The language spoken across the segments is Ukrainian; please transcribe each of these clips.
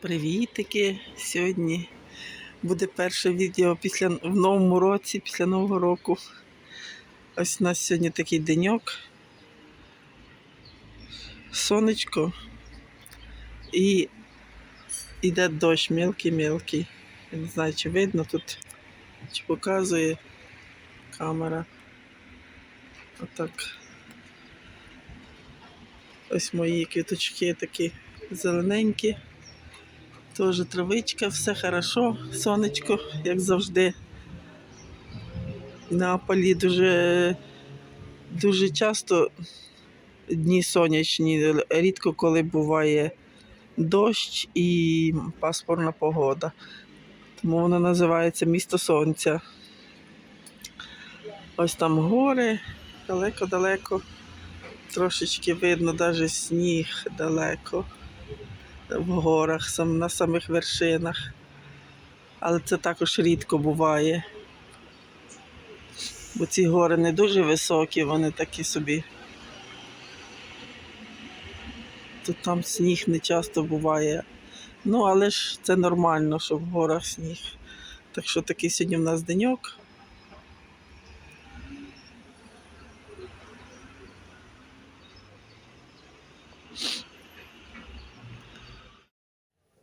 Привітики! Сьогодні буде перше відео після в новому році, після Нового року. Ось у нас сьогодні такий деньок. Сонечко і йде дощ мілкий-мілкий. Не знаю, чи видно тут, чи показує камера. Отак. Ось мої квіточки такі зелененькі. Тоже травичка, все хорошо, сонечко, як завжди. В Неаполі дуже, дуже часто дні сонячні, рідко коли буває дощ і пасмурна погода. Тому воно називається місто сонця. Ось там гори, далеко-далеко. Трошечки видно навіть сніг далеко в горах, на самих вершинах. Але це також рідко буває. Бо ці гори не дуже високі, вони такі собі. Тут там сніг не часто буває. Ну, але ж це нормально, що в горах сніг. Так що такий сьогодні в нас деньок.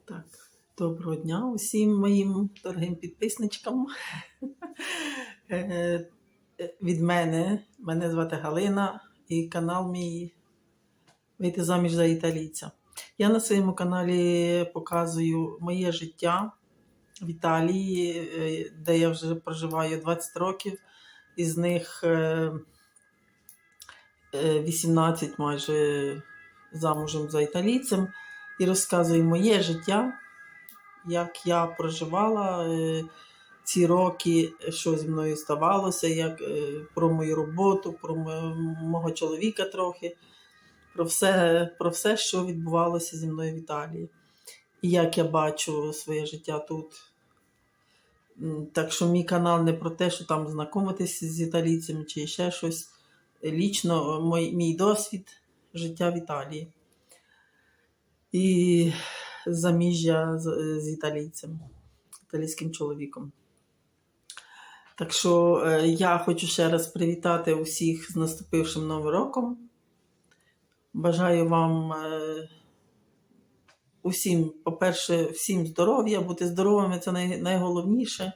Так, доброго дня усім моїм дорогим підписничкам. Е, е, Від мене, мене звати Галина і канал мій Вийти заміж за італійця. Я на своєму каналі показую моє життя в Італії, е, де я вже проживаю 20 років, із них е, е, 18 майже замужем за італійцем і розказую моє життя, як я проживала е, ці роки, що зі мною ставалося, як, е, про мою роботу, про мого чоловіка трохи, про все, про все, що відбувалося зі мною в Італії. І як я бачу своє життя тут. Так що мій канал не про те, що там знайомитися з італійцями чи ще щось. Лічно мій, мій досвід життя в Італії і заміжжя з, з італійцем, італійським чоловіком. Так що е, я хочу ще раз привітати усіх з наступившим Новим роком. Бажаю вам е, усім, по-перше, всім здоров'я, бути здоровими це най, найголовніше.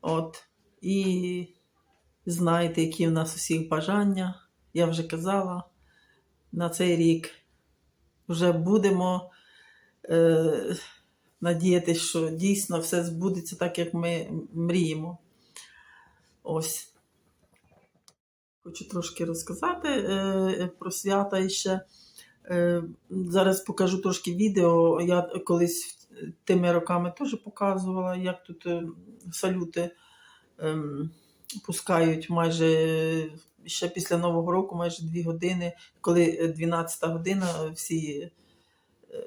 От. І знаєте, які в нас усіх бажання. Я вже казала на цей рік вже будемо е, надіятися, що дійсно все збудеться так, як ми мріємо. Ось. Хочу трошки розказати е, про свята ще. Е, зараз покажу трошки відео. Я колись тими роками теж показувала, як тут е, салюти е, пускають майже ще після Нового року, майже 2 години, коли 12 година, всі е,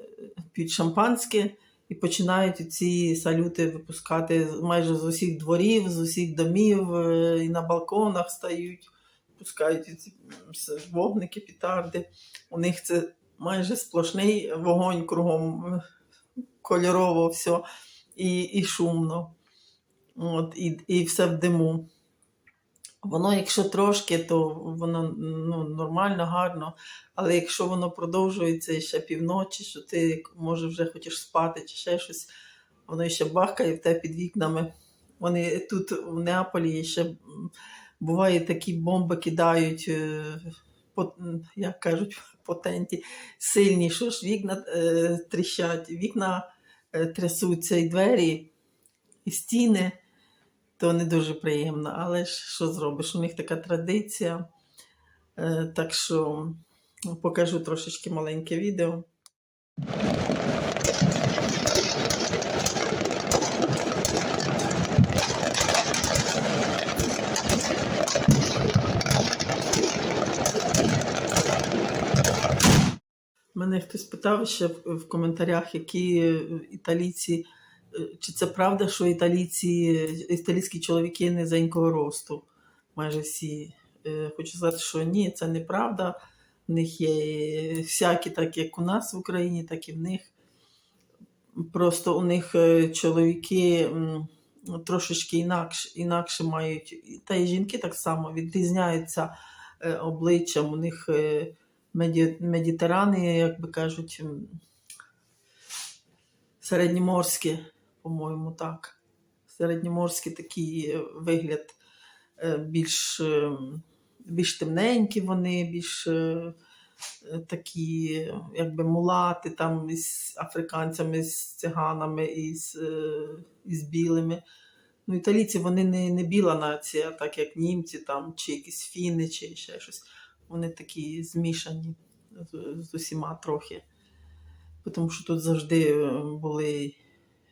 п'ють шампанське і починають ці салюти випускати майже з усіх дворів, з усіх домів, е, і на балконах стають, пускають ці вогники, петарди. У них це майже сплошний вогонь кругом, е, кольорово все і, і шумно. От, і, і все в диму. Воно, якщо трошки, то воно ну, нормально, гарно. Але якщо воно продовжується ще півночі, що ти може вже хочеш спати чи ще щось, воно ще бахкає в тебе під вікнами. Вони тут в Неаполі ще буває такі бомби кидають, е, як кажуть, потенті, сильні, що ж вікна е, тріщать, вікна е, трясуться і двері, і стіни то не дуже приємно. Але ж що зробиш? У них така традиція. Е, Так що покажу трошечки маленьке відео. Мене хтось питав ще в коментарях, які італійці, чи це правда, що італійці, італійські чоловіки низенького росту, майже всі. Е, Хочу сказати, що ні, це неправда. В них є всякі, так як у нас в Україні, так і в них. Просто у них е, чоловіки трошечки інакше, інакше мають, та й жінки так само відрізняються е, обличчям. У них медітерани, як би кажуть, середньоморські, по-моєму, так. Середньоморський такий е, вигляд е, більш, е, більш темненькі вони, більш такі, якби мулати там із африканцями, з циганами, із, із білими. Ну, італійці вони не, не біла нація, так як німці там, чи якісь фіни, чи ще щось. Вони такі змішані з, з усіма трохи. Тому що тут завжди були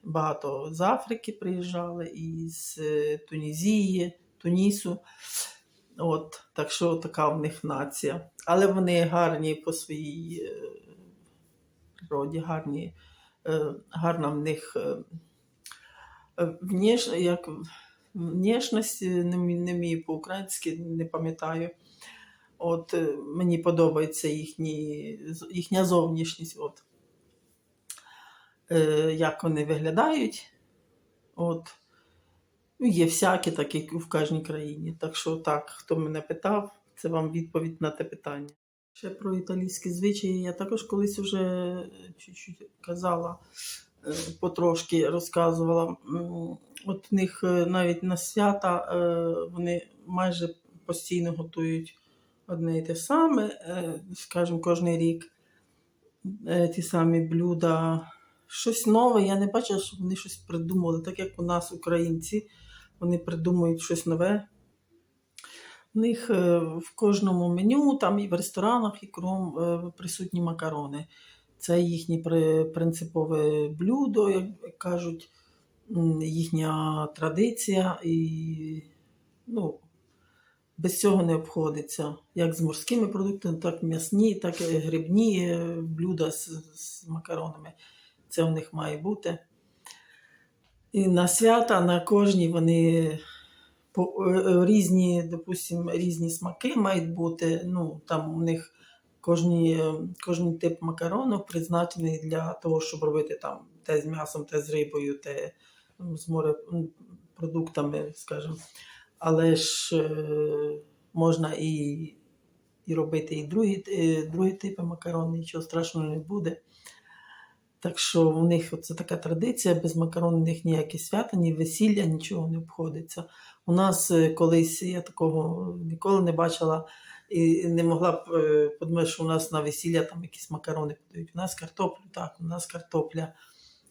багато з Африки приїжджали, і з е, Тунізії, Тунісу. От, так що така в них нація. Але вони гарні по своїй е, природі, гарні, е, гарна в них внеш, як, внешність, не, не вмію по-українськи, не пам'ятаю. От, мені подобається їхні, їхня зовнішність. От. Е, як вони виглядають. От. Ну, Є всякі, так як в кожній країні. Так що так, хто мене питав, це вам відповідь на те питання. Ще про італійські звичаї я також колись вже чуть-чуть казала, е, потрошки розказувала. От в них е, навіть на свята е, вони майже постійно готують одне і те саме, е, скажімо, кожен рік е, ті самі блюда. Щось нове, я не бачила, щоб вони щось придумали, так як у нас, українці, вони придумують щось нове. У них е, в кожному меню, там і в ресторанах, і кругом е, присутні макарони. Це їхнє принципове блюдо, як кажуть, їхня традиція, і ну, без цього не обходиться. Як з морськими продуктами, так і м'ясні, так і грибні е, блюда з, з макаронами. Це в них має бути. І на свята, на кожній вони е, е, різні, допустим, різні смаки мають бути. Ну, там у них кожні, кожний тип макарону призначений для того, щоб робити там те з м'ясом, те з рибою, те ну, з морепродуктами, скажімо. Але ж е, можна і, і робити і другі, е, другі типи макарон, нічого страшного не буде. Так що у них це така традиція, без макарон у них ніякі свята, ні весілля, нічого не обходиться. У нас е, колись я такого ніколи не бачила і не могла б е, подумати, що у нас на весілля там якісь макарони подають. У нас картоплю, так, у нас картопля,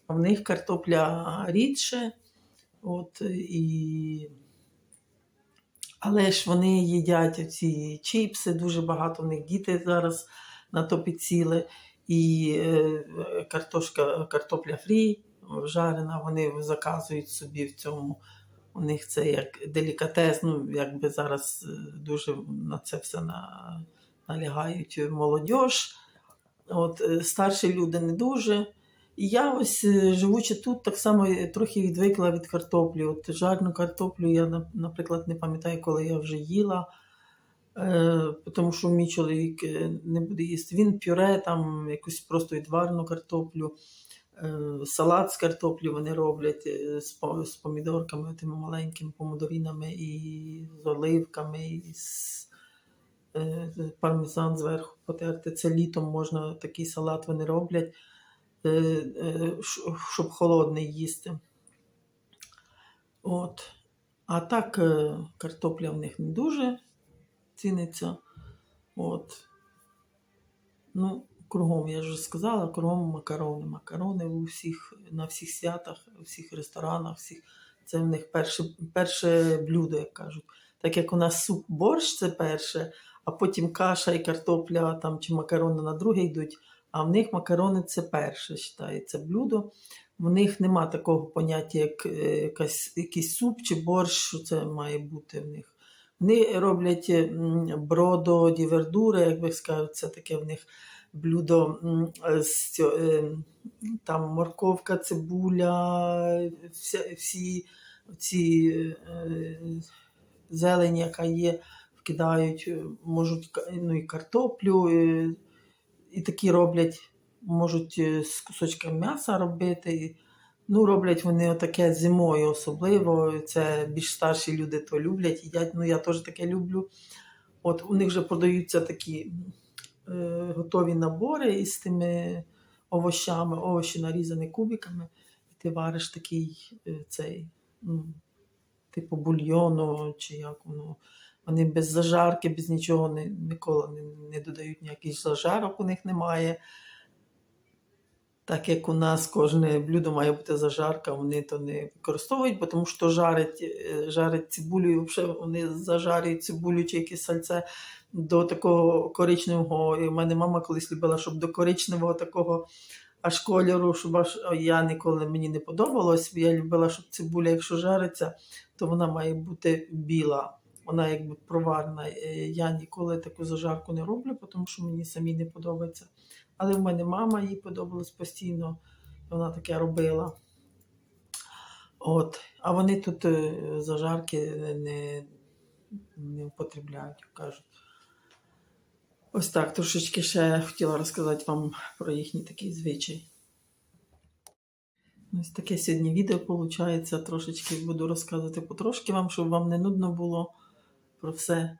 а в них картопля рідше. От, і... Але ж вони їдять ці чіпси, дуже багато в них діти зараз на то підсіли. І е, картошка, картопля фрі жарена, вони заказують собі в цьому. У них це як делікатес, ну якби зараз е, дуже на це все на, налягають молодь. От, е, старші люди не дуже. І я ось, живучи тут, так само трохи відвикла від картоплі. От жарну картоплю я, наприклад, не пам'ятаю, коли я вже їла. Е, тому що мій чоловік е, не буде їсти. Він пюре, там якусь просто відварену картоплю, е, салат з картоплі вони роблять з, помідорками, тими маленькими помидорінами, і з оливками, і з пармезан зверху потерти. Це літом можна такий салат вони роблять, щоб холодний їсти. От. А так картопля в них не дуже ціниться. От. Ну, кругом, я вже сказала, кругом макарони. Макарони у всіх, на всіх святах, у всіх ресторанах, всіх. Це в них перше, перше блюдо, як кажуть. Так як у нас суп борщ це перше, а потім каша і картопля там, чи макарони на друге йдуть, а в них макарони це перше вважається блюдо. В них нема такого поняття, як е, якась, якийсь суп чи борщ, що це має бути в них. Вони роблять бродо ді вердури, як би скажуть, це таке в них блюдо з е, там морковка, цибуля, всі ці е, зелень, яка є, вкидають, е, можуть ну, і картоплю, і такі роблять можуть з кусочка м'яса робити. Ну, роблять вони отаке зимою особливо. Це більш старші люди то люблять, їдять. Ну, я теж таке люблю. От у них вже продаються такі е, готові набори із тими овощами, овочі нарізані кубиками. І ти вариш такий е, цей, ну, типу бульйону, чи як воно. Вони без зажарки, без нічого ніколи не, не додають ніяких зажарок, у них немає. Так як у нас кожне блюдо має бути зажарка, вони то не використовують, тому що жарять, е, жарять цибулю, і взагалі вони зажарюють цибулю чи якесь сальце до такого коричневого. І в мене мама колись любила, щоб до коричневого такого аж кольору, щоб аж я ніколи мені не подобалось. Я любила, щоб цибуля, якщо жариться, то вона має бути біла. Вона якби проварна. Е, Я ніколи таку зажарку не роблю, тому що мені самі не подобається. Але в мене мама їй подобалось постійно, вона таке робила. От. А вони тут е, зажарки не, не употребляють, кажуть. Ось так, трошечки ще хотіла розказати вам про їхній такий звичай. Ось таке сьогодні відео виходить. Трошечки буду розказувати потрошки вам, щоб вам не нудно було про все.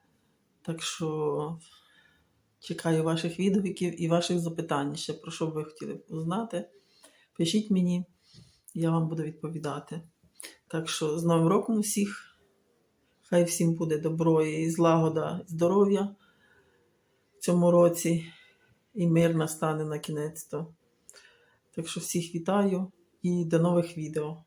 Так що чекаю ваших відгуків і ваших запитань, ще про що ви хотіли узнати. Пишіть мені, я вам буду відповідати. Так що з Новим роком усіх. Хай всім буде добро і злагода, і здоров'я в цьому році, і мир настане на кінець. Так що всіх вітаю і до нових відео.